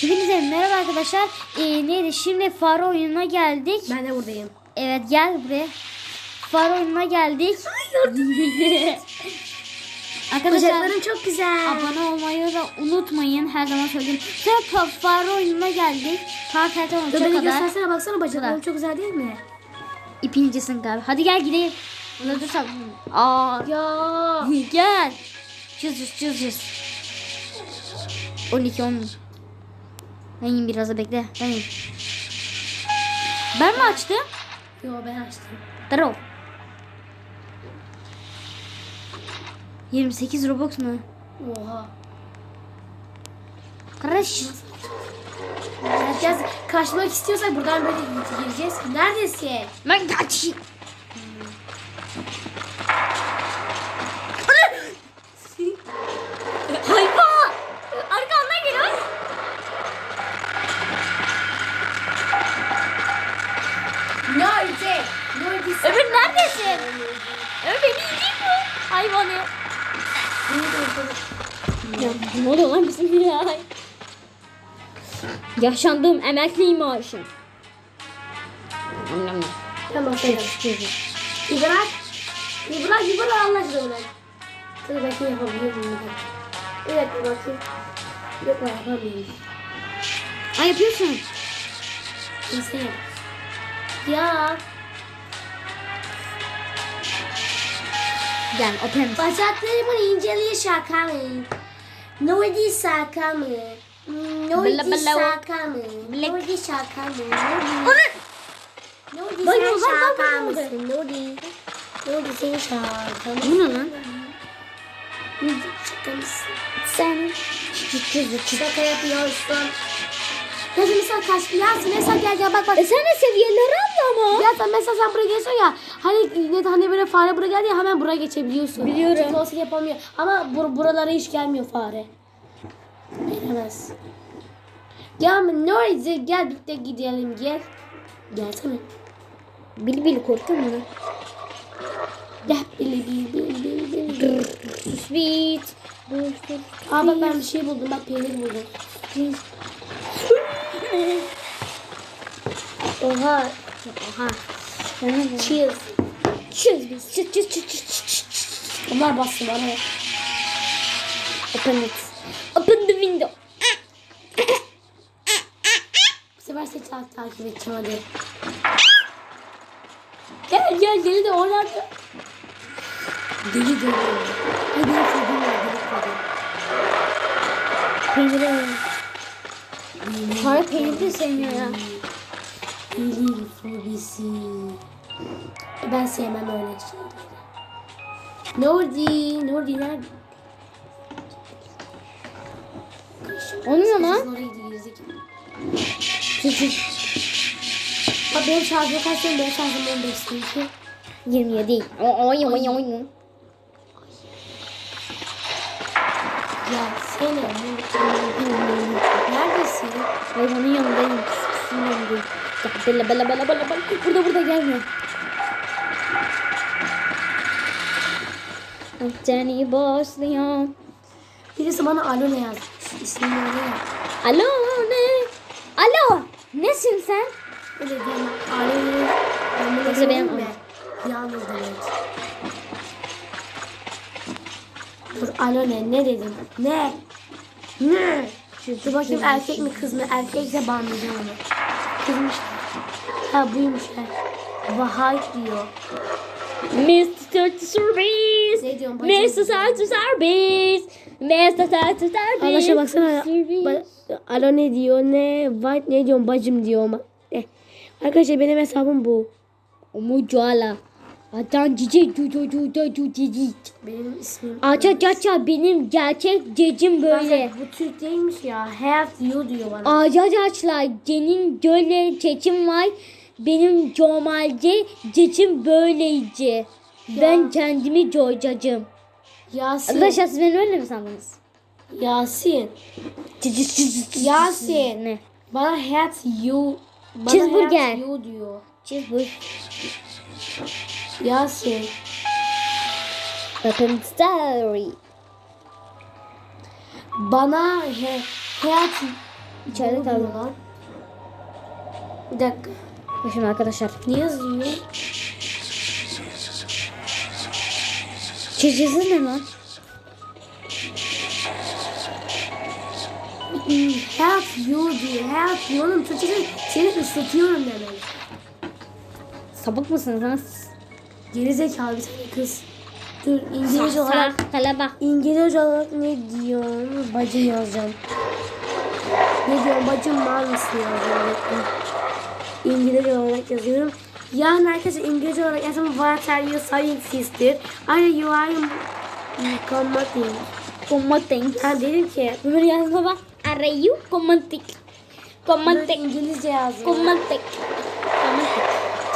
Hepinize merhaba arkadaşlar. Ee, neydi? Şimdi fare oyununa geldik. Ben de buradayım. Evet gel buraya. Fare oyununa geldik. arkadaşlar Bacaklarım çok güzel. abone olmayı da unutmayın. Her zaman söyleyeyim. Sonra pa- fare oyununa geldik. Kart harita Dur beni kadar. göstersene baksana bacaklarım çok güzel değil mi? İpincisin galiba. Hadi gel gidelim. Burada dursam. Aa. Ya. Gel. Çiz çiz çiz çiz. 12 10. Ben yiyeyim biraz da bekle. Ben yiyeyim. Ben mi açtım? Yo ben açtım. Daro. 28 Robux mu? Oha. Kardeş. Kaçmak istiyorsak buradan böyle gireceğiz. Neredesin? Ben kaç. Hayvan. Arkamdan geliyor. Nerede? Neredesin? Neredesin? Öbür beni yiyecek mi? Hayvanı. Ya ne oluyor lan bizim ya? Yaşandığım emekli maaşım. Tamam söyledim. İbrak. İbrak İbrak Allah aşkına bırak. Dur belki yapabilir miyim? Evet bakayım. Yok yapamıyorum. Ay yapıyorsun. Kimse yap. Ya. Gel open. Bacaklarımın inceliği şaka mı? Nurdi şaka mı? Bala. şaka mı? Nurdi şaka mı? Nurdi Bak, sen şaka mısın? Nurdi. Nurdi sen şaka mı? Bu ne lan? Nurdi şaka mısın? Sen. Şaka yapıyorsun. Ya mesela kaç ya mesela gel gel bak bak. E sen de seviyeleri atla ama. Ya sen mesela sen buraya geliyorsun ya hani ne hani böyle fare buraya geldi ya hemen buraya geçebiliyorsun. Biliyorum. Çünkü olsa yapamıyor. Ama bur buralara hiç gelmiyor fare. Gelemez. Ama ne olacak? Gel birlikte gidelim gel. Gelsene. Bil bil korktun mu? Gel bili bili bili bili bili. Sweet. Aa bak ben bir şey buldum. Bak peynir buldum. Oha. Oha. Cheers. Çöz çöz çöz çöz çöz. Onlar bastı bana. Open it. Open the window. Bu sefer seni ta- takip edeceğim hadi. Gel gel deli de oralarda. Deli deli. Ay deli kadın var deli kadın. Peyniri alalım. Fare peyniri de sevmiyor ya. Deli fobisi. Ben sevmem öyle şeyleri. Nordi, Nordi nerede? Lan. Gidiyoruz. Çöz çöz. Bak benim şarjım kaç senin benim şarjım 15 çünkü. 27. Oy oy oy. Ya seni. Neredesin? Hayvanın yanındayım. Ya bela bela bela bela bela. Burada burada gelme. Seni başlıyor. Birisi bana alo ne yazmış. İsmini öyle ya. Alo ne? Alo. Nesin sen? Öyle diyeyim. Alo. Ben bunu Yoksa benim mi? Yalnız demek. Dur alo ne? Ne dedim? Ne? Ne? Dur bakayım erkek mi kız mı? Erkekse banlayacağım onu. Kızmış. Ha buymuş ha. Vahayt diyor. Mr. Ne diyorsun bacım? Mr. Search Service. Mr. Search Service. Arkadaşlar baksana. Ba- alo ne diyor? Ne? White ne diyorum? Bacım diyor ama. Eh. Arkadaşlar benim hesabım bu. Umucala. Atan cici cucu cucu cucu cici. Benim ismim. Aça çaça benim gerçek cecim böyle. Bu Türk değilmiş ya. Hayat you diyor bana. Ağaca açlar senin böyle çeçim var. Benim comalce cecim böyleydi. Ben kendimi coycacım. Yasin. Arkadaşlar siz beni öyle mi sandınız? Yasin. Yasin. Ne? Bana hayat you. Bana Cheeseburger. hayat you diyor. Cheeseburger. Bana he, hayat İçeride Ne oluyor kaldım. lan? Bir dakika. Bakın arkadaşlar. Ne yazıyor? Çizgisi ne lan? Help you diyor. Help you. Oğlum Türkçe'de seni ıslatıyorum demek. Sapık mısınız lan? Geri zekalı bir tane kız. Dur İngilizce olarak Hele bak. İngilizce olarak ne diyor? Bacım yazacağım. Ne diyorum? Bacım mal mısın yazacağım. İngilizce olarak yazıyorum. Yani arkadaşlar İngilizce olarak yazsam What are you saying sister? Are you are combating? Komatik. Ha dedim ki Böyle yazma bak. Are you? Dur Komatik. İngilizce yazdım. Komatik.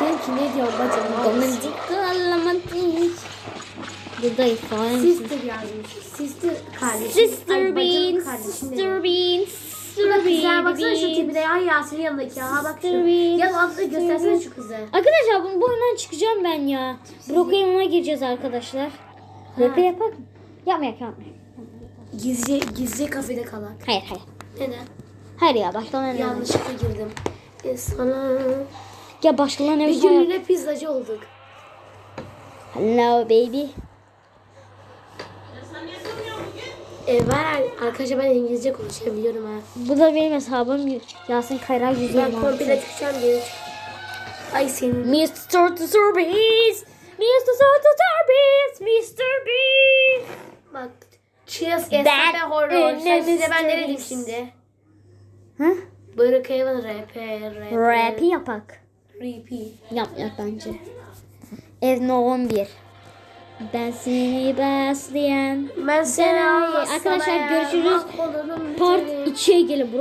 Dedim ki ne diyorum bacım mal mısın? Komatik. Komatik. Burada ifade misin? Sister yazmış. Sister kardeşim. Ay, Sister bacım Bean. kardeşim Sister dedim. Sister güzel baksana şu tipine. Ay Yasin'in yanındaki ya. Ha bak şu. Ya altta göstersene şu kızı. Arkadaşlar bu, bu oyundan çıkacağım ben ya. Brookhaven'a gireceğiz arkadaşlar. Rap yapak mı? Yapmayak yapmayak. Gizli, gizli kafede kalak. Hayır hayır. Neden? Hayır ya başlama ne? Yanlışlıkla girdim. E sana... Ya başlama ne? Bir gün yine pizzacı olduk. Hello baby. E var arkadaşlar ben İngilizce konuşabiliyorum ha. Bu da benim hesabım Yasin Kayra Ben 126. komple çıkacağım çık- Ay senin. Mr. Turbies. Mr. Turbies. Mr. Beast. Bak. Cheers Ben Escape Horror. Sen size ben ne dedim şimdi? Ha? Brookhaven rap, rap, Rap'i yapak. Repeat. Yap yap bence. Ev no 11. Ben seni besleyen. Ben seni Arkadaşlar, görüşürüz. Part seni. 2'ye gelin.